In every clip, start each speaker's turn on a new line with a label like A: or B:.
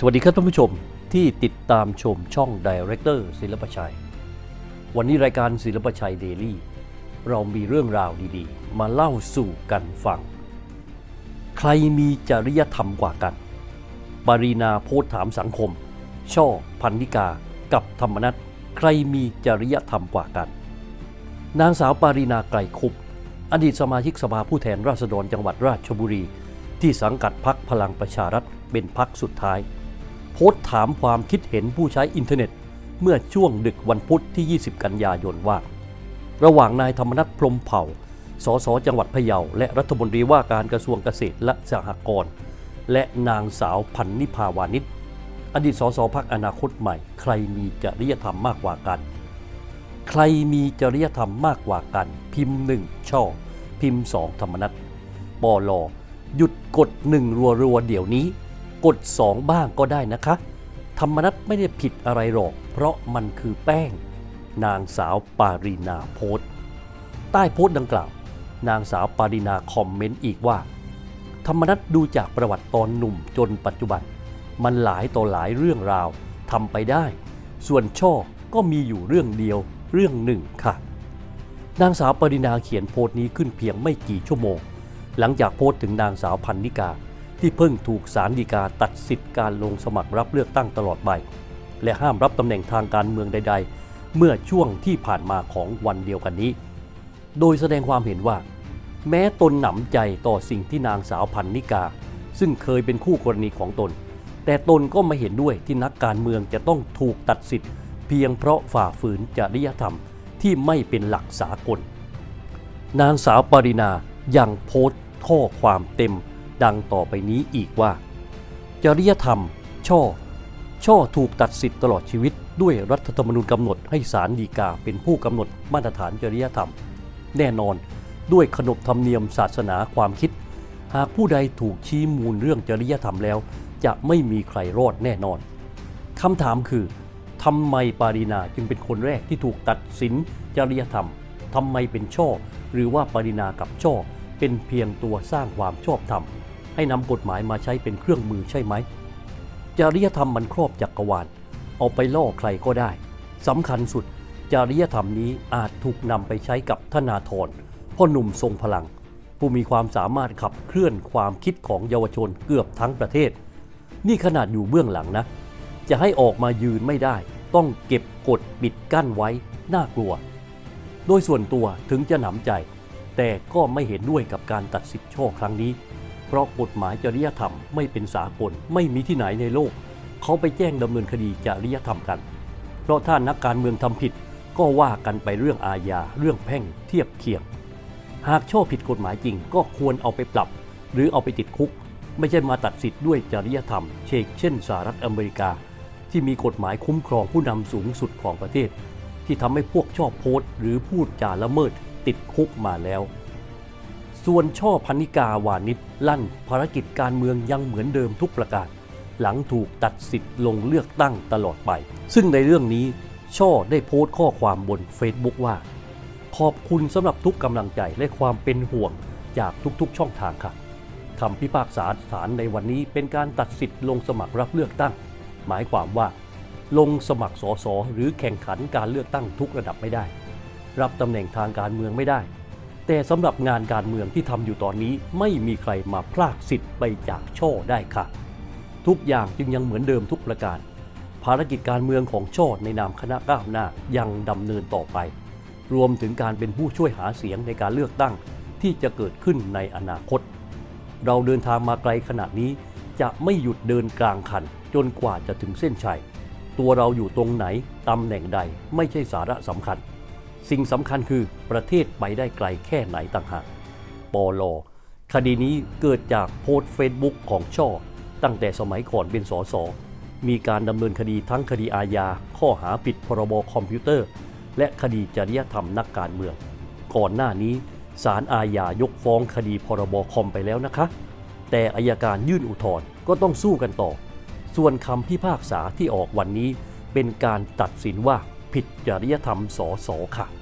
A: สวัสดีครับท่านผู้ชมที่ติดตามชมช่องดีเรคเตอร์ศิลปชัย วันนี้รายการศิลปชัยเดลี่เรามีเรื่องราวดีๆ มาเล่าสู่กันฟัง ใครมีจริยธรรมกว่ากัน ปรีนาโพสต์ถามสังคม ช่อพันนิกา กับธรรมนัตใครมีจริยธรรมกว่ากัน นางสาวปารีนาไกรคุปอดีตสมาชิกสภาผู้แทนราษฎรจังหวัดราชบุรี ที่สังกัดพักพลังประชารัฐเป็นพักสุดท้าย พสต์ถามความคิดเห็นผู้ใช้อินเทอร์เน็ต เมื่อช่วงดึกวันพุธที่ 20 กันยายนว่า ระหว่างนายธรรมนัฐพรมเผ่า สสจังหวัดพะเยา และรัฐมนตรีว่าการกระทรวงเกษตรและสหกรณ์และนางสาวพันนิพาวานิชอดีตสสพักอนาคตใหม่ ใครมีจริยธรรมมากกว่ากัน ใครมีจริยธรรมมากกว่ากัน พิมพ์หนึ่งช่อ พิมพ์สองธรรมนัตปอลอหยุดกดหนึ่งรัวๆเดี๋ยวนี้ กดสองบ้างก็ได้นะคะ ธรรมนัตไม่ได้ผิดอะไรหรอก เพราะมันคือแป้ง นางสาวปารีนาโพสต์ใต้โพสต์ดังกล่าว นางสาวปารีนาคอมเมนต์อีกว่า ธรรมนัตดูจากประวัติตอนหนุ่มจนปัจจุบัน มันหลายต่อหลายเรื่องราวทำไปได้ ส่วนช่อก็มีอยู่เรื่องเดียวเรื่องหนึ่งค่ะ นางสาวปรินาเขียนโพสต์นี้ขึ้นเพียงไม่กี่ชั่วโมง หลังจากโพสต์ถึงนางสาวพันนิกา ที่เพิ่งถูกศาลฎีกาตัดสิทธิ์การลงสมัครรับเลือกตั้งตลอดไป และห้ามรับตำแหน่งทางการเมืองใด ๆ เมื่อช่วงที่ผ่านมาของวันเดียวกันนี้ โดยแสดงความเห็นว่า แม้ตนหนำใจต่อสิ่งที่นางสาวพันนิกา ซึ่งเคยเป็นคู่กรณีของตน แต่ตนก็ไม่เห็นด้วยที่นักการเมืองจะต้องถูกตัดสิทธิ์ เพียงเพราะฝ่าฝืนจริยธรรมที่ไม่เป็นหลักสากล นางสาวปรินายังโพสต์ข้อความเต็ม ดังต่อไปนี้อีกว่า จริยธรรม ช่อ ช่อถูกตัดสิทธิ์ตลอดชีวิต ด้วยรัฐธรรมนูญกำหนดให้ศาลฎีกาเป็นผู้กำหนดมาตรฐานจริยธรรม แน่นอนด้วยขนบธรรมเนียมศาสนาความคิด หากผู้ใดถูกชี้มูลเรื่องจริยธรรมแล้ว จะไม่มีใครรอดแน่นอนคำถามคือทำไมปารีนาจึงเป็นคนแรกที่ถูกตัดสินจริยธรรมทำไมเป็นช่อ หรือว่าปารีนากับช่อเป็นเพียงตัวสร้างความชอบธรรม ให้นำกฎหมายมาใช้เป็นเครื่องมือใช่ไหม จริยธรรมมันครอบจักกรวาล เอาไปล่อใครก็ได้สำคัญสุด จริยธรรมนี้อาจถูกนำไปใช้กับธนาธรพ่อหนุ่มทรงพลัง ผู้มีความสามารถขับเคลื่อนความคิดของเยาวชนเกือบทั้งประเทศ นี่ขนาดอยู่เบื้องหลังนะ จะให้ออกมายืนไม่ได้ ต้องเก็บกดปิดกั้นไว้น่ากลัว โดยส่วนตัวถึงจะหนำใจ แต่ก็ไม่เห็นด้วยกับการตัดสิทธิ์ช่อครั้งนี้ เพราะกฎหมายจริยธรรมไม่เป็นสากลไม่มีที่ไหนในโลก เขาไปแจ้งดำเนินคดีจริยธรรมกัน เพราะถ้านักการเมืองทำผิดก็ว่ากันไปเรื่องอาญาเรื่องแพ่งเทียบเคียง หากช่อผิดกฎหมายจริงก็ควรเอาไปปรับ หรือเอาไปติดคุก ไม่ใช่มาตัดสิทธิ์ด้วยจริยธรรม เชกเช่นสหรัฐอเมริกา ที่มีกฎหมายคุ้มครองผู้นำสูงสุดของประเทศ ที่ทำให้พวกชอบโพสต์ หรือพูดจาละเมิดติดคุกมาแล้ว ส่วนช่อพันนิกาวานิชลั่นภารกิจการเมืองยังเหมือนเดิมทุกประการ หลังถูกตัดสิทธิ์ลงเลือกตั้งตลอดไป ซึ่งในเรื่องนี้ช่อได้โพสต์ข้อความบน Facebook ว่า ขอบคุณสำหรับทุกกำลังใจและความเป็นห่วงจากทุกๆช่องทางค่ะคำพิพากษาศาลในวันนี้เป็นการตัดสิทธิ์ลงสมัครรับเลือกตั้ง หมายความว่า ลงสมัครสสหรือแข่งขันการเลือกตั้งทุกระดับไม่ได้ รับตำแหน่งทางการเมืองไม่ได้ แต่สำหรับงานการเมืองที่ทำอยู่ตอนนี้ไม่มีใครมาพรากสิทธิ์ไปจากช่อได้ค่ะ ทุกอย่างจึงยังเหมือนเดิมทุกประการ ภารกิจการเมืองของช่อในนามคณะก้าวหน้ายังดำเนินต่อไป รวมถึงการเป็นผู้ช่วยหาเสียงในการเลือกตั้งที่จะเกิดขึ้นในอนาคต เราเดินทางมาไกลขนาดนี้ จะไม่หยุดเดินกลางคันจนกว่าจะถึงเส้นชัย ตัวเราอยู่ตรงไหนตำแหน่งใดไม่ใช่สาระสำคัญ สิ่งสำคัญคือประเทศไปได้ไกลแค่ไหนต่างหากปอลอคดีนี้เกิดจากโพสต์เฟซบุ๊กของช่อ ตั้งแต่สมัยก่อนเป็นสส มีการดำเนินคดีทั้งคดีอาญา ข้อหาผิดพรบคอมพิวเตอร์ และคดีจริยธรรมนักการเมือง ก่อนหน้านี้ศาลอาญายกฟ้องคดีพรบคอมไปแล้วนะคะ แต่อายการยื่นอุทธรณ์ก็ต้องสู้กันต่อ ส่วนคำพิพากษาที่ออกวันนี้เป็นการตัดสินว่าผิดจริยธรรมสอสอค่ะ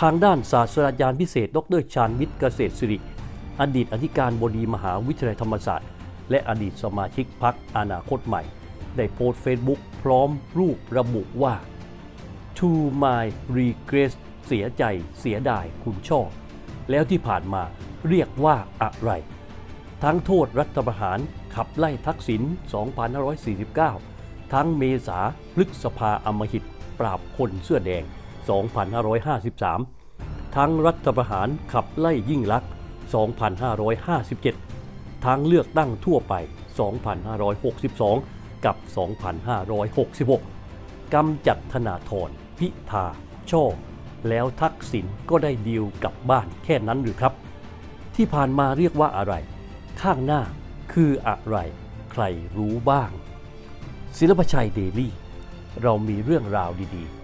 A: ทางด้านศาสตราจารย์พิเศษ ดรชาญวิทย์เกษตรศิริ อดีตอธิการบดีมหาวิทยาลัยธรรมศาสตร์ และอดีตสมาชิกพักอนาคตใหม่ ได้โพสต์เฟซบุ๊กพร้อมรูประบุว่า To my regret เสียใจเสียดายคุณชอบแล้วที่ผ่านมาเรียกว่าอะไร ทั้งโทษรัฐประหารขับไล่ทักษิณ 2549 ทั้งเมษาพฤษภาอมหิต ปราบคนเสื้อแดง 2553 ทั้งรัฐประหารขับไล่ยิ่งลักษณ์ 2557 ทั้งเลือกตั้งทั่วไป 2562 กับ 2566 กำจัดธนาธรพิธา ช่อ แล้วทักษิณก็ได้ดีลกลับบ้านแค่นั้นหรือครับ ที่ผ่านมาเรียกว่าอะไร ข้างหน้าคืออะไร ใครรู้บ้าง ศิลปชัยเดลี่ เรามีเรื่องราวดีๆ